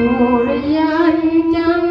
ഓഴിയാൻ